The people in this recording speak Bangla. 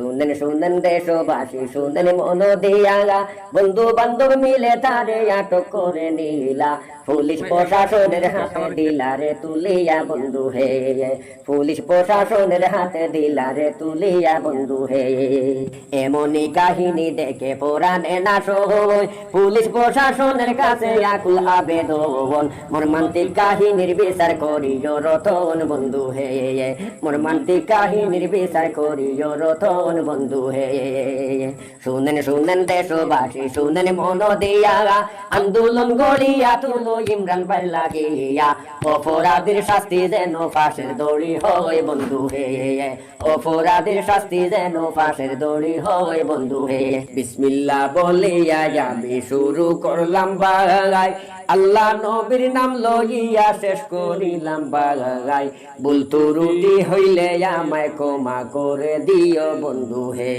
শুনেন শুনেন দেশবাসী সুন্দর মন দিয়া বন্ধু বান্ধব মিলে তারে আটক করে নিলা। পুলিশ প্রশাসনের হাতে দিলারে তুলিয়া বন্ধু হে। পুলিশ প্রশাসনের হাতে দিলারে তুলিয়া বন্ধু হে। এমনই কাহিনী দেখে পুরাণে না সই পুলিশ প্রশাসনের কাছে আকুল আবেদন। মর্মান্তিক কাহিনীর বিচার করিও রতন বন্ধু হে। মর্মান্তিক কাহিনীর বিচার করিও রতন বন্ধু হে। শুনেন শুনেন দেশবাসী শুনেন মন দিয়া। আন্দোলন গড়িয়া তুলো ইমরান ভাই লাগিয়া, অপরাধীর শাস্তি যেন ফাঁসের দড়ি হয় বন্ধু হে। অপরাধীর শাস্তি যেন ফাঁসের দড়ি হয় বন্ধু হে। বিসমিল্লাহ বলিয়া আমি শুরু করলাম বাগাই আল্লাহ নবীর নাম লইয়া শেষ করিলাম বাগাই বুলতু রুটি হইলে আমায় ক্ষমা করে দিও বন্ধু হে।